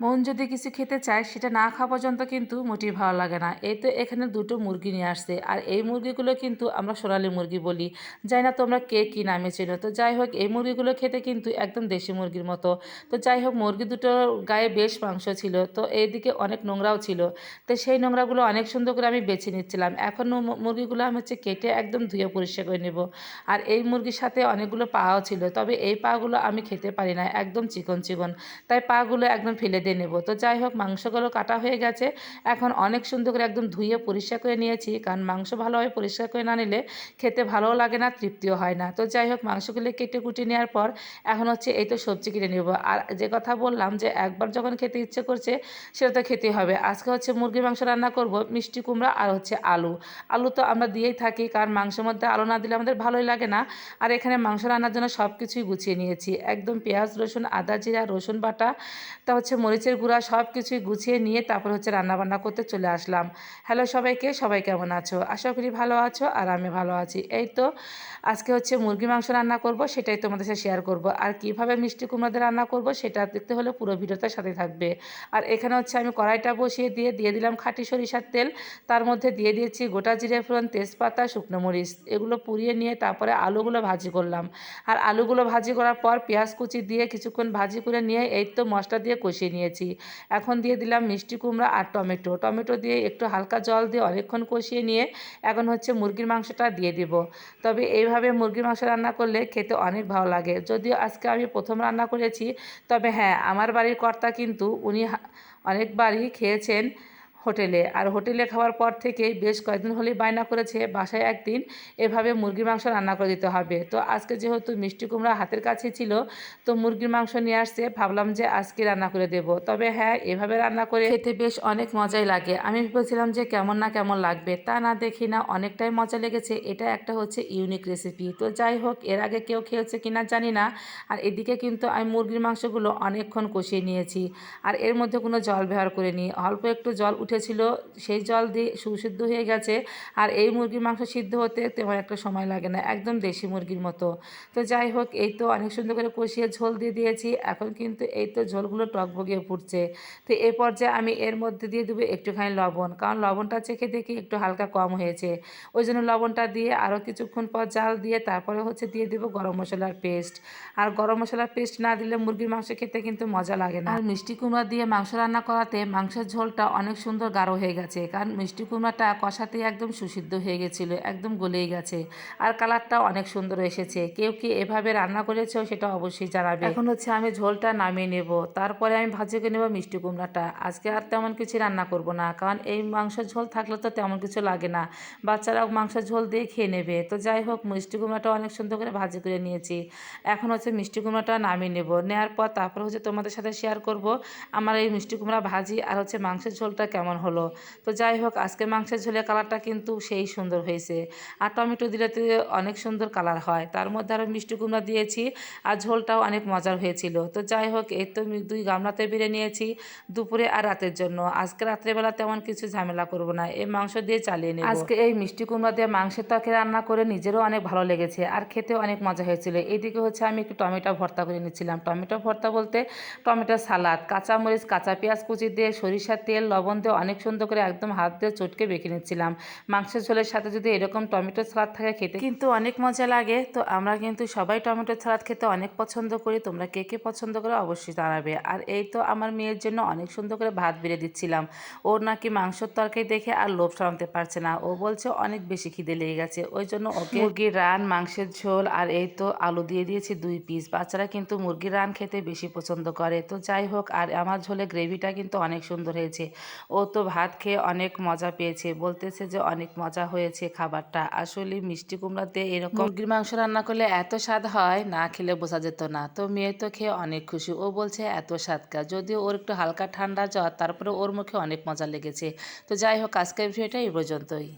মন যদি কিছু খেতে চায়, সেটা না খাওয়া পর্যন্ত কিন্তু মোটেই ভালো লাগে না। এই তো এখানে দুটো মুরগি নিয়ে আসছে। আর এই মুরগিগুলো কিন্তু আমরা সোনালি মুরগি বলি। যাই না তোমরা কে কী নামে চেনো। তো যাই হোক, এই মুরগিগুলো খেতে কিন্তু একদম দেশি মুরগির মতো। তো যাই হোক, মুরগি দুটো গায়ে বেশ মাংস ছিল। তো এইদিকে অনেক নোংরাও ছিল। তো সেই নোংরাগুলো অনেক সুন্দর করে আমি বেছে নিচ্ছিলাম। এখন মুরগিগুলো আমি হচ্ছে কেটে একদম ধুয়ে পরিষ্কার করে নেব। আর এই মুরগির সাথে অনেকগুলো পাও ছিল। তবে এই পাগুলো আমি খেতে পারি না। একদম চিকন চিকন। তাই পাগুলো একদম ফেলে দিয়ে নেব। তো যাই হোক, মাংসগুলো কাটা হয়ে গেছে। এখন অনেক সুন্দর করে একদম ধুয়ে পরিষ্কার করে নিয়েছি। কারণ মাংস ভালোভাবে পরিষ্কার করে না নিলে খেতে ভালোও লাগে না, তৃপ্তিও হয় না। তো যাই হোক, মাংসগুলো কেটে কুটে নেওয়ার পর এখন হচ্ছে এই তো সবজি কিনে নেব। আর যে কথা বললাম যে একবার যখন খেতে ইচ্ছে করছে, সেটা তো খেতে হবে। আজকে হচ্ছে মুরগির মাংস রান্না করব, মিষ্টি কুমড়া আর হচ্ছে আলু। আলু তো আমরা দিয়েই থাকি, কারণ মাংসের মধ্যে আলু না দিলে আমাদের ভালোই লাগে না। আর এখানে মাংস রান্নার জন্য সব কিছুই গুছিয়ে নিয়েছি। একদম পেঁয়াজ, রসুন, আদা জিরা, রসুন বাটা, তা হচ্ছে মরিচের গুঁড়া সব কিছুই গুছিয়ে নিয়ে তারপর হচ্ছে রান্নাবান্না করতে চলে আসলাম। হ্যালো সবাইকে, সবাই কেমন আছো? আশা করি ভালো আছো আর আমি ভালো আছি। এই তো আজকে হচ্ছে মুরগি মাংস রান্না করব, সেটাই তোমাদের সাথে শেয়ার করব। আর কীভাবে মিষ্টি কুমড়াদের রান্না করব, সেটা দেখতে হলে পুরো ভিডিওটার সাথে থাকবে। আর এখানে হচ্ছে আমি কড়াইটা বসিয়ে দিয়ে দিয়ে দিলাম খাঁটি সরিষার তেল। তার মধ্যে দিয়ে দিয়েছি গোটা জিরে ফোড়ন, তেজপাতা, শুকনো মরিচ। এগুলো পুড়িয়ে নিয়ে তারপরে আলুগুলো ভাজি করলাম। আর আলুগুলো ভাজি করার পর পেঁয়াজ কুচি দিয়ে কিছুক্ষণ ভাজি করে নিয়ে এই তো মশলা দিয়ে কষিয়ে নিয়েছি এখন দিয়ে দিলাম মিষ্টি কুমড়া আর টমেটো। টমেটো দিয়ে একটু হালকা জল দিয়ে অনেকক্ষণ কষিয়ে নিয়ে এখন হচ্ছে মুরগির মাংসটা দিয়ে দিব। তবে এইভাবে মুরগির মাংস রান্না করলে খেতে অনেক ভালো লাগে। যদিও আজকে আমি প্রথম রান্না করেছি, তবে হ্যাঁ আমার বাড়ির কর্তা কিন্তু উনি অনেকবারই খেয়েছেন। হোটেলে। আর হোটেলে খাওয়ার পর থেকে বেশ কয়েকদিন হলেই বায়না করেছে, বাসায় একদিন এভাবে মুরগির মাংস রান্না করে দিতে হবে। তো আজকে যেহেতু মিষ্টি কুমড়া হাতের কাছে ছিল, তো মুরগির মাংস নিয়ে আসছে, ভাবলাম যে আজকে রান্না করে দেব। তবে হ্যাঁ এভাবে রান্না করে খেতে বেশ অনেক মজাই লাগে। আমি ভেবেছিলাম যে কেমন না কেমন লাগবে, তা না দেখি না অনেকটাই মজা লেগেছে। এটা একটা হচ্ছে ইউনিক রেসিপি। তো যাই হোক, এর আগে কেউ খেয়েছে কিনা জানি না। আর এদিকে কিন্তু আমি মুরগির মাংসগুলো অনেকক্ষণ কষিয়ে নিয়েছি। আর এর মধ্যে কোনো জল ব্যবহার করে নিই অল্প একটু জল উঠেছিল, সেই জল দিয়ে সুসিদ্ধ হয়ে গেছে। আর এই মুরগির মাংস সিদ্ধ হতে তেমন একটা সময় লাগে না, একদম দেশি মুরগির মতো। তো যাই হোক, এই তো অনেক সুন্দর করে কষিয়ে ঝোল দিয়ে দিয়েছি, এখন কিন্তু এই তো ঝোলগুলো টক বগিয়ে ফুটছে। তো এই পর্যায়ে আমি এর মধ্যে দিয়ে দেবো একটুখানি লবণ, কারণ লবণটা চেখে দেখি একটু হালকা কম হয়েছে। ওই জন্য লবণটা দিয়ে আরও কিছুক্ষণ পর জাল দিয়ে তারপরে হচ্ছে দিয়ে দেবো গরম মশলার পেস্ট। আর গরম মশলার পেস্ট না দিলে মুরগির মাংস খেতে কিন্তু মজা লাগে না। আর মিষ্টি কুমড়া দিয়ে মাংস রান্না করাতে মাংসের ঝোলটা অনেক সুন্দর সুন্দর গাঢ় হয়ে গেছে। কারণ মিষ্টি কুমড়াটা কষাতেই একদম সুসিদ্ধ হয়ে গেছিল, একদম গলেই গেছে। আর কালারটা অনেক সুন্দর এসেছে। কেউ কি এভাবে রান্না করেছ সেটা অবশ্যই জানাবে। এখন হচ্ছে আমি ঝোলটা নামিয়ে নেব, তারপরে আমি ভাজি করে নেব মিষ্টি কুমড়াটা। আজকে আর তেমন কিছু রান্না করব না, কারণ এই মাংসের ঝোল থাকলে তো তেমন কিছু লাগে না। বাচ্চারাও মাংসের ঝোল দিয়ে খেয়ে নেবে। তো যাই হোক, মিষ্টি কুমড়াটা অনেক সুন্দর করে ভাজি করে নিয়েছি। এখন হচ্ছে মিষ্টি কুমড়াটা নামিয়ে নেব। নেওয়ার পর তারপর হচ্ছে তোমাদের সাথে শেয়ার করব আমার এই মিষ্টি কুমড়া ভাজি আর হচ্ছে মাংসের ঝোলটা কেমন হলো? তো যাই হোক আজকে মাংসের ঝোলের কালারটা কিন্তু সেই সুন্দর হয়েছে। আর টমেটো দিলে তো অনেক সুন্দর কালার হয়। তার মধ্যে আরও মিষ্টি কুমড়া দিয়েছি আর ঝোলটাও অনেক মজার হয়েছিল। তো যাই হোক, এই তো দুই গামলাতে বেড়ে নিয়েছি দুপুরে আর রাতের জন্য। আজকে রাত্রেবেলা তেমন কিছু ঝামেলা করব না। এই মাংস দিয়ে চালিয়ে নিই আজকে এই মিষ্টি কুমড়া দিয়ে মাংসের তরকারি রান্না করে নিজেরও অনেক ভালো লেগেছে আর খেতেও অনেক মজা হয়েছিল। এইদিকে হচ্ছে আমি একটু টমেটো ভর্তা করে নিচ্ছিলাম। টমেটো ভর্তা বলতে টমেটো সালাদ, কাঁচামরিচ, কাঁচা পেঁয়াজ কুচি দিয়ে সরিষার তেল, লবণ দিয়ে অনেক সুন্দর করে একদম হাত দিয়ে চটকে বেঁকে নিচ্ছিলাম। মাংসের ঝোলের সাথে যদি এরকম টমেটো সালাদ থাকে খেতে কিন্তু অনেক মজা লাগে। তো আমরা কিন্তু সবাই টমেটো সালাদ খেতে অনেক পছন্দ করি। তোমরা কে কে পছন্দ করে অবশ্যই জানাবে। আর এই তো আমার মেয়ের জন্য অনেক সুন্দর করে ভাত বেড়ে দিচ্ছিলাম। ওর নাকি মাংসর তরকারি দেখে আর লোভ সামতে পারছে না। ও বলছে অনেক বেশি খিদে লেগে গেছে। ওই জন্য ওকে মুরগির রান, মাংসের ঝোল আর এই তো আলু দিয়ে দিয়েছি দুই পিস বাচ্চারা কিন্তু মুরগির রান খেতে বেশি পছন্দ করে। তো যাই হোক, আর আমার ঝোলে গ্রেভিটা কিন্তু অনেক সুন্দর হয়েছে। ও তো ভাত খেয়ে অনেক মজা পেয়েছে। বলতেছে যে অনেক মজা হয়েছে খাবারটা। আসলে মিষ্টি কুমড়াতে এরকম মুরগির মাংস রান্না করলে এত স্বাদ হয়, না খেলে বোঝা যেত না। তো মেয়ে তো খেয়ে অনেক খুশি। ও বলছে, এত স্বাদ স্বাদকা যদিও ওর একটু হালকা ঠান্ডা জ্বর, তারপরে ওর মুখে অনেক মজা লেগেছে। তো যাই হোক, আজকের ভিডিওটা এই পর্যন্তই।